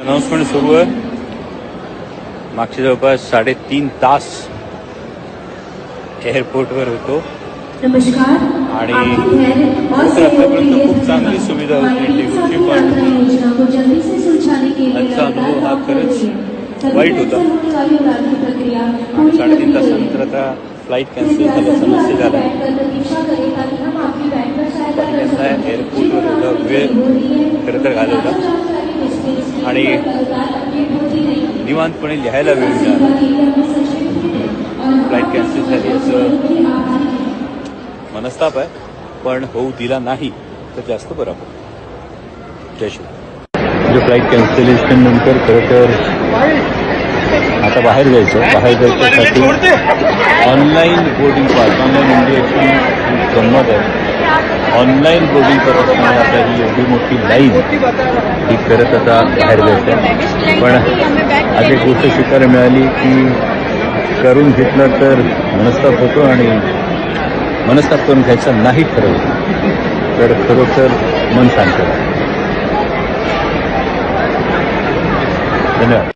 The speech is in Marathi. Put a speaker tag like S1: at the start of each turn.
S1: अनाऊन्समेंट सुरू आहे. मागचे जवळपास साडेतीन तास एअरपोर्टवर होतो.
S2: नमस्कार.
S1: आणि आतापर्यंत
S2: लिए
S1: खूप चांगली। सुविधा होती.
S2: सभी
S1: पण
S2: यात्रा योजना को जल्दी से सुलझाने के लिए
S1: आजचा अनुभव हा खरंच
S2: है।
S1: वाईट होता. साडेतीन तासानंतर। आता फ्लाईट कॅन्सल
S2: कर
S1: यंदा
S2: सकें
S1: एअरपोर्टवर वेळ खरं तर घालवला. आणि। निवांतपणे लिहायला वेळ मिळाला. फ्लाईट कॅन्सल झाली याचं मनस्ताप आहे पण होऊ दिला नाही तर जास्त बरा पडतो जय श्री म्हणजे फ्लाईट कॅन्सलेशन नंतर खरं तर आता बाहेर जायचं बाहेर जायच्यासाठी ऑनलाईन बोर्डिंग पास ऑनलाईन इंडियाची गंमत आहे. ऑनलाईन बोर्डिंग करत असताना आता ही एवढी मोठी लाईन ही करत आता बाहेर जायचं आहे. पण आज एक गोष्ट शिकायला मिळाली की करून घेतलं तर मनस्ताप होतो आणि मनस्ताप करून घ्यायचा नाही ठरवलं तर खरोखर मन शांत धन्यवाद.